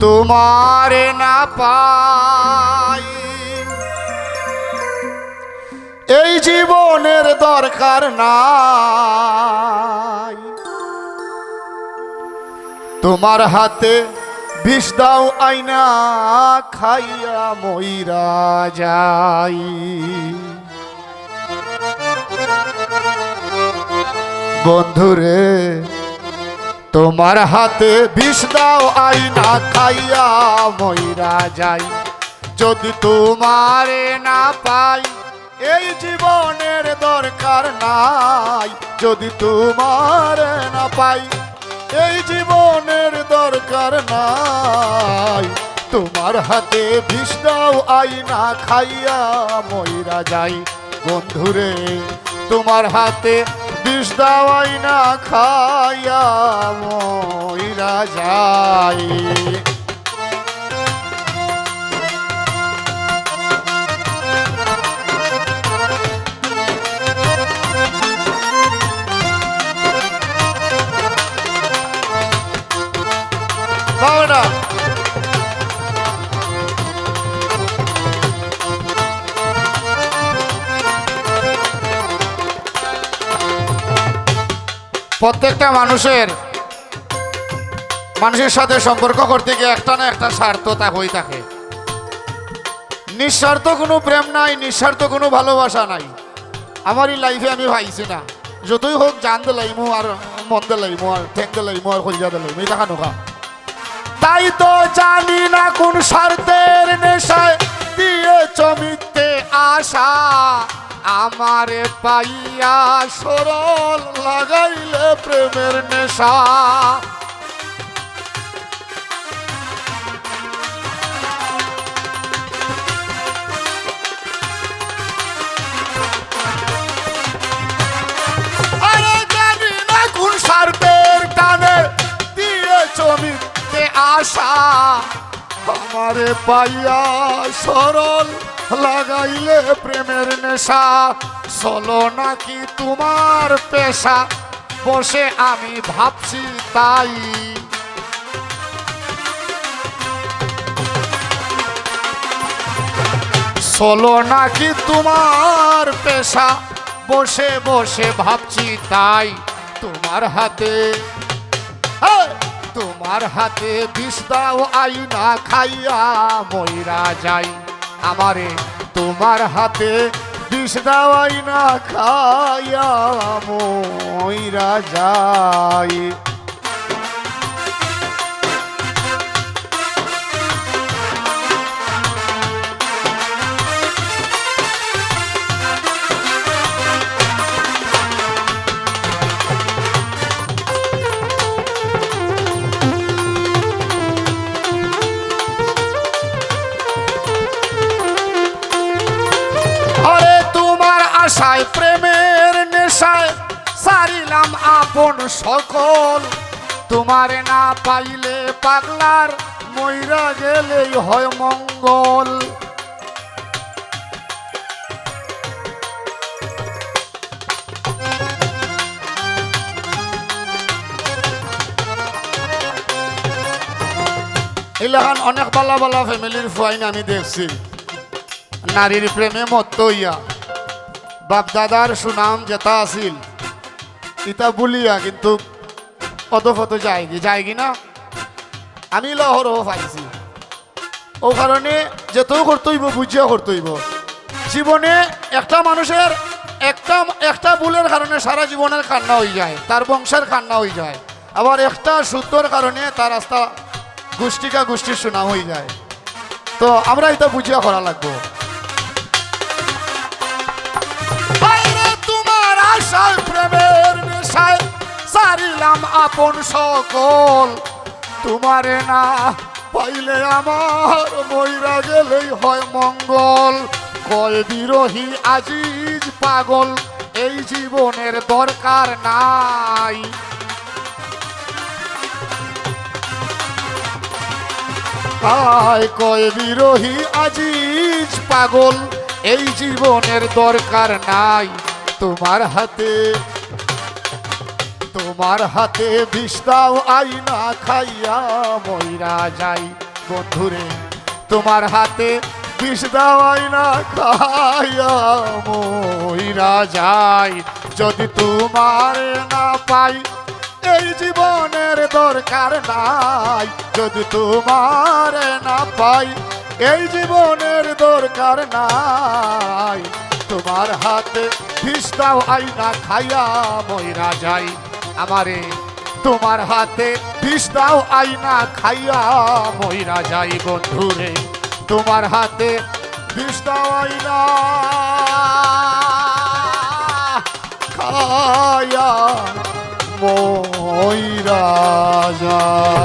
তোমার না পাই। এই জীবনের দরকার নাই। তোমার হাতে বিষ দাও আইনা খাইয়া মইরা যাই। বন্ধুরে তোমার হাতে বিষ দাও আইনা খাইয়া মইরা যাই। যদি তোমারে না পাই, এই জীবনের দরকার নাই। যদি তোমারে না পাই, এই জীবনের দরকার নাই। তোমার হাতে বিষ দাও আইনা খাইয়া মইরা যাই। বন্ধুরে, তোমার হাতে বিষ দাও আইনা খাইয়া মইরা যাই প্রত্যেকটা মানুষের মানুষের সাথে সম্পর্ক করতে গিয়ে একটা না একটা স্বার্থতা হয়ে থাকে। নিঃস্বার্থ কোনো প্রেম নাই, নিঃস্বার্থ কোনো ভালোবাসা নাই। আমার এই লাইফে আমি পাইছি না। যতই হোক জান দিলাইমু আর মন দিলাইমু আর ঠেং দিলাইমু আর দিলাইমু এই টাকা নোকা তাই তো জানি না কোন স্বার্থের নেশায় দিয়ে চমিতে আশা। আমারে পাইয়া সরল লাগাইলে প্রেমের নেশা। আশা। আমারে পাইয়া সরল লাগাইলে প্রেমের নেশা। চলো নাকি তোমার পেশা? বসে আমি ভাবছি তাই। চলো নাকি তোমার পেশা? বসে বসে ভাবছি তাই। তোমার হাতে তোমার হাতে বিষ দাও, আইনা খাইয়া ময়রা যাই। আমারে তোমার হাতে বিষ দাওয়াই না খাইয়া মইরা যাই আশায় প্রেমের নেশায় সারিলাম আপন সকল। তোমারে না পাইলে পাগলার ময়রা গেলেই হয় মঙ্গল। এলাকান অনেক বালা বালা ফ্যামিলির ফুয়াইন আমি দেখছি। নারীর প্রেমে মত্ত হইয়া বাপ দাদার সুনাম যেটা আছিল ইটা বলিয়া কিন্তু অত ফত যায়গি যায়গি না। আমি লহর পাইছি। ও কারণে যেতেও করতেইব বুঝিয়া করতেইব জীবনে একটা মানুষের একটা একটা ভুলের কারণে সারা জীবনের কান্না হয়ে যায়, তার বংশের কান্না হয়ে যায়। আবার একটা সূত্রর কারণে তার রাস্তা গোষ্ঠীকা গোষ্ঠীর সুনাম হয়ে যায়। তো আমরা এটা বুঝিয়া করা লাগবো। আপন সকল, তোমারে না পাইলে আমার মইরা গেলেই হয় মঙ্গল। কয় বিরোহী আজিজ পাগল, এই জীবনের দরকার নাই। আয় কয় বিরোহী আজিজ পাগল, এই জীবনের দরকার নাই। তোমার হাতে তোমার হাতে বিষ দাও আইনা খাইয়া মইরা যাই। বন্ধুরে, তোমার হাতে বিষ দাওয়াই না খাইয়া মইরা যাই। যদি তোমার না পাই, এই জীবনের দরকার নাই। যদি তোমার না পাই, এই জীবনের দরকার নাই। তোমার হাতে বিষ দাও আইনা খাইয়া মইরা যাই। আমারে, তোমার হাতে বিষ দাও আইনা খাইয়া, মইরা যাই বন্ধুরে, তোমার হাতে বিষ আইনা খাইয়া, মইরা যায়